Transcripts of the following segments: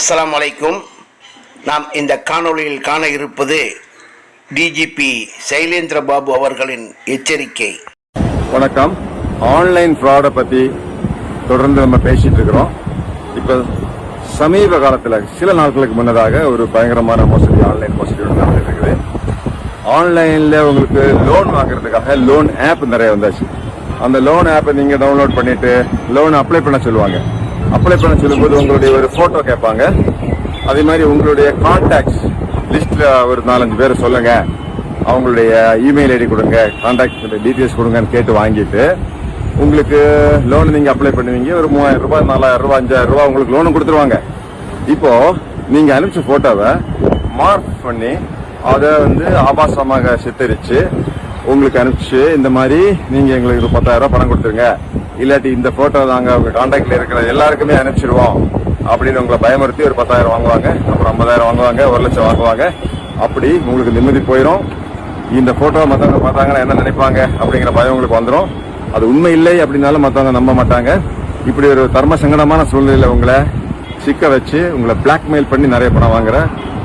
அஸ்லாம் அலைக்கும் நாம் இந்த காணொளியில் காண இருப்பது டிஜிபி சைலேந்திர பாபு அவர்களின் எச்சரிக்கை. வணக்கம். ஆன்லைன் ஃப்ராடை பத்தி தொடர்ந்து நம்ம பேசிட்டு இருக்கிறோம். இப்ப சமீப காலத்தில் சில நாட்களுக்கு முன்னதாக ஒரு பயங்கரமான மோசடி ஆன்லைன் மோசடி ஒன்று இருக்குது ஆன்லைன்ல உங்களுக்கு லோன் வாங்குறதுக்காக லோன் ஆப் நிறைய வந்தாச்சு. அந்த லோன் ஆப்பை நீங்க டவுன்லோட் பண்ணிட்டு லோன் அப்ளை பண்ண சொல்லுவாங்க. அப்ளை பண்ண சொல்லும்போது உங்களுடைய ஒரு ஃபோட்டோ கேட்பாங்க. அதே மாதிரி உங்களுடைய கான்டாக்ட்ஸ் லிஸ்ட்டில் ஒரு நாலஞ்சு பேர் சொல்லுங்கள் அவங்களுடைய இமெயில் ஐடி கொடுங்க கான்டாக்ட் டீட்டெயில்ஸ் கொடுங்கன்னு கேட்டு வாங்கிட்டு உங்களுக்கு லோன் நீங்கள் அப்ளை பண்ணுவீங்க. ஒரு மூவாயிரம் ரூபாய் நாலாயிரம் ரூபாய் அஞ்சாயிரம் ரூபாய் உங்களுக்கு லோனும் கொடுத்துருவாங்க. இப்போது நீங்கள் அனுப்பிச்ச ஃபோட்டோவை மார்க் பண்ணி அதை வந்து ஆபாசமாக சித்தரிச்சு உங்களுக்கு அனுப்பிச்சு இந்த மாதிரி நீங்கள் எங்களுக்கு பத்தாயிரம் ரூபாய் பணம் கொடுத்துருங்க. இல்லாட்டி இந்த போட்டோ நாங்கள் உங்க கான்டாக்ட்ல இருக்கிற எல்லாருக்குமே அனுப்பிச்சிருவோம். அப்படின்னு உங்களை பயமுறுத்தி ஒரு பத்தாயிரம் வாங்குவாங்க. அப்புறம் ஐம்பதாயிரம் வாங்குவாங்க. ஒரு லட்சம் வாங்குவாங்க. அப்படி உங்களுக்கு நிம்மதி போயிடும் இந்த போட்டோ மத்தவங்க பார்த்தாங்கன்னா என்ன நினைப்பாங்க அப்படிங்கிற பயம் உங்களுக்கு வந்துடும் அது உண்மை இல்லை அப்படின்னாலும் மற்றவங்க நம்ப மாட்டாங்க. இப்படி ஒரு தர்ம சங்கடமான சூழ்நிலையில உங்களை சிக்க வச்சு உங்களை பிளாக்மெயில் பண்ணி நிறைய பணம் வாங்குற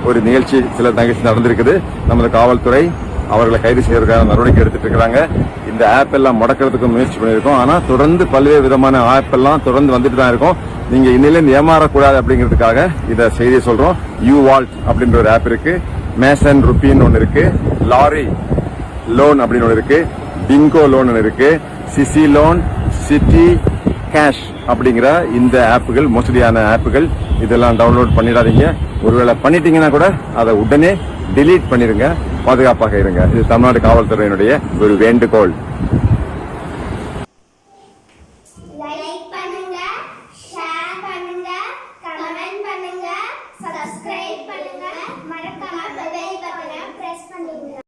ஒரு நிகழ்ச்சி சில நிகழ்ச்சி நடந்திருக்குது. நமது காவல்துறை அவர்களை கைது செய்வதற்கான நடவடிக்கை எடுத்துட்டு இருக்கிறாங்க. இந்த ஆப் எல்லாம் முடக்கிறதுக்கு முயற்சி பண்ணியிருக்கோம். ஆனா தொடர்ந்து பல்வேறு விதமான ஆப் எல்லாம் தொடர்ந்து வந்துட்டு தான் இருக்கும். நீங்க இன்னிலிருந்து ஏமாறக்கூடாது அப்படிங்கிறதுக்காக இதை செய்தியை சொல்றோம். யூ வால்ட் அப்படின்ற ஒரு ஆப் இருக்கு. மேசன் ருப்பின்னு ஒன்று இருக்கு. லாரி லோன் அப்படின்னு ஒன்று இருக்கு. பிங்கோ லோன் ஒன்று இருக்கு. சிசி லோன் சிட்டி கேஷ் அப்படிங்கிற இந்த ஆப்புகள் மோசடியான ஆப்புகள் இதெல்லாம் டவுன்லோட் பண்ணிடாதீங்க. ஒருவேளை பண்ணிட்டீங்கன்னா கூட அதை உடனே டிலீட் பண்ணிருங்க பாதுகாப்பாக இருங்க. இது தமிழ்நாடு காவல்துறையினுடைய ஒரு வேண்டுகோள்.